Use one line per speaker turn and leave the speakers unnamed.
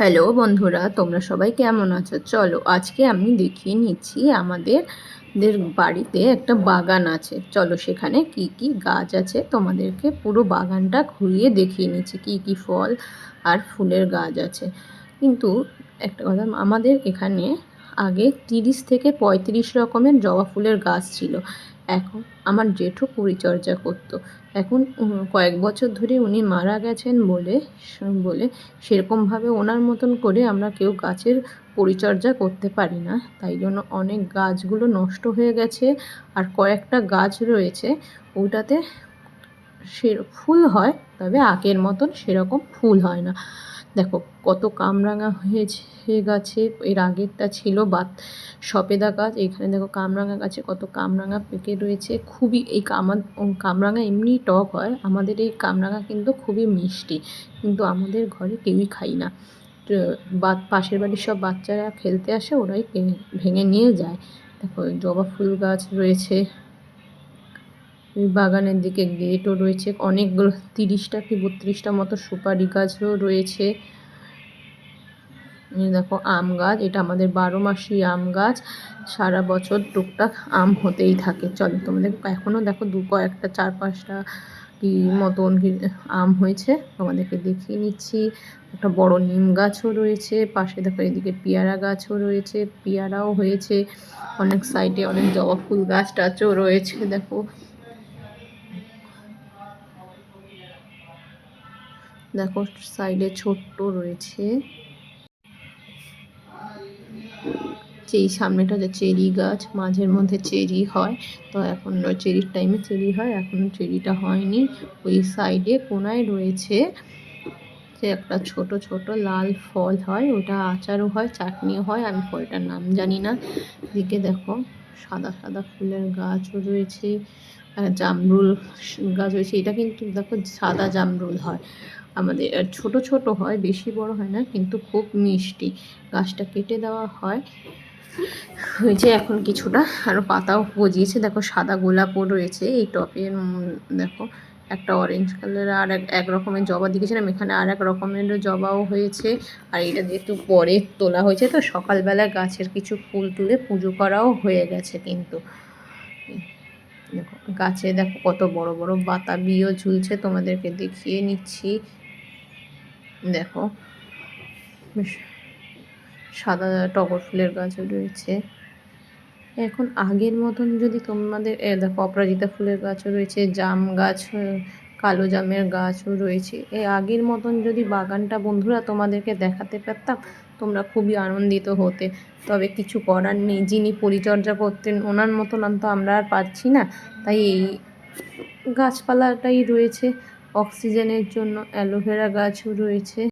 Hello বন্ধুরা, তোমরা সবাই কেমন আছো? চলো আজকে আমি দেখিয়ে নিচ্ছি আমাদের দের বাড়িতে একটা বাগান আছে। চলো সেখানে কি কি গাছ আছে তোমাদেরকে পুরো বাগানটা ঘুরিয়ে দেখিয়ে নিচ্ছি, কি কি ফল আর ফুলের গাছ আছে। কিন্তু একটা কথা, আমাদের এখানে আগে তিরিশ থেকে পঁয়ত্রিশ রকমের জবা ফুলের গাছ ছিল। এখন আমার জেঠু পরিচর্যা করত। এখন কয়েক বছর ধরে উনি মারা গেছেন বলে বলে সেরকমভাবে ওনার মতন করে আমরা কেউ গাছের পরিচর্যা করতে পারি না। তাই জন্য অনেক গাছগুলো নষ্ট হয়ে গেছে। আর কয়েকটা গাছ রয়েছে, ওটাতে সে ফুল হয়, তবে আগের মতন সেরকম ফুল হয় না। দেখো, কত কামরাঙা হয়েছে গাছে, এর আগেরটা ছিল বাত, সপেদা গাছ, এখানে দেখো কামরাঙা গাছে কত কামরাঙা পেকে রয়েছে, খুবই এই কামা, কামরাঙা এমনি টক হয়, আমাদের এই কামরাঙা কিন্তু খুবই মিষ্টি, কিন্তু আমাদের ঘরে কেউই খাই না। বা পাশের বাড়ির সব বাচ্চারা খেলতে আসে, ওরাই ভেঙে নিয়ে যায়। দেখো জবা ফুল গাছ রয়েছে। বাগানের দিকে গেটও রয়েছে। অনেকগুলো তিরিশটা কি বত্রিশটা মতো সুপারি গাছও রয়েছে। দেখো, আম গাছ, এটা আমাদের বারো মাসি আম গাছ। সারা বছর টুকটাক আম হতেই থাকে। চলো, তোমাদের এখনও দেখো দু কয়েকটা, চার পাঁচটা কি মতন আম হয়েছে। তোমাদেরকে দেখিয়ে নিচ্ছি। একটা বড় নিম গাছও রয়েছে। পাশে দেখো এদিকে পেয়ারা গাছও রয়েছে। পেয়ারাও হয়েছে। অনেক সাইডে অনেক জবা ফুল গাছ টাছও রয়েছে, দেখো। দেখো সাইডে ছোট্ট রয়েছে। এই সামনেটা যে চেরি গাছ, মাঝের মধ্যে চেরি হয়। তো এখন চেরির টাইমে চেরি হয়, এখন চেরিটা হয়নি। ওই সাইডে কোনায় রয়েছে যে একটা ছোট ছোট লাল ফল হয়, ওটা আচারও হয়, চাটনিও হয়। আমি ফলটার নাম জানি না। দিকে দেখো, সাদা সাদা ফুলের গাছও রয়েছে। জামরুল গাছ রয়েছে। এটা কিন্তু দেখো সাদা জামরুল হয়। আমাদের ছোট ছোট হয়, বেশি বড় হয় না, কিন্তু খুব মিষ্টি। গাছটা কেটে দেওয়া হয়। হয়েছে এখন কিছুটা আরও পাতাও গজিয়েছে। দেখো সাদা গোলাপও রয়েছে এই টপের দেখো একটা অরেঞ্জ কালার আর এক এক রকমের জবা দিয়েছিলাম এখানে আর এক রকমের জবাও হয়েছে। আর এটা যেহেতু পরে তোলা হয়েছে, তো সকালবেলা গাছের কিছু ফুল তুলে পুজো করাও হয়ে গেছে কিন্তু। দেখো, গাছে দেখো কত বড় বড় বাতাবিও ঝুলছে, তোমাদেরকে দেখিয়ে নিচ্ছি। দেখো সাদা টগর ফুলের গাছও রয়েছে। এখন আগের মতন যদি তোমাদের দেখো, অপরাজিতা ফুলের গাছও রয়েছে, জাম গাছ কালো জামের গাছও রয়েছে। এই আগের মতন যদি বাগানটা বন্ধুরা তোমাদেরকে দেখাতে পারতাম তোমরা খুবই আনন্দিত হতে। তবে কিছু করার নেই। যিনি পরিচর্যা করতেন, ওনার মতন তো আমরা আর পাচ্ছি না। তাই এই গাছপালাটাই রয়েছে। অক্সিজেনের জন্য অ্যালোভেরা গাছও রয়েছে।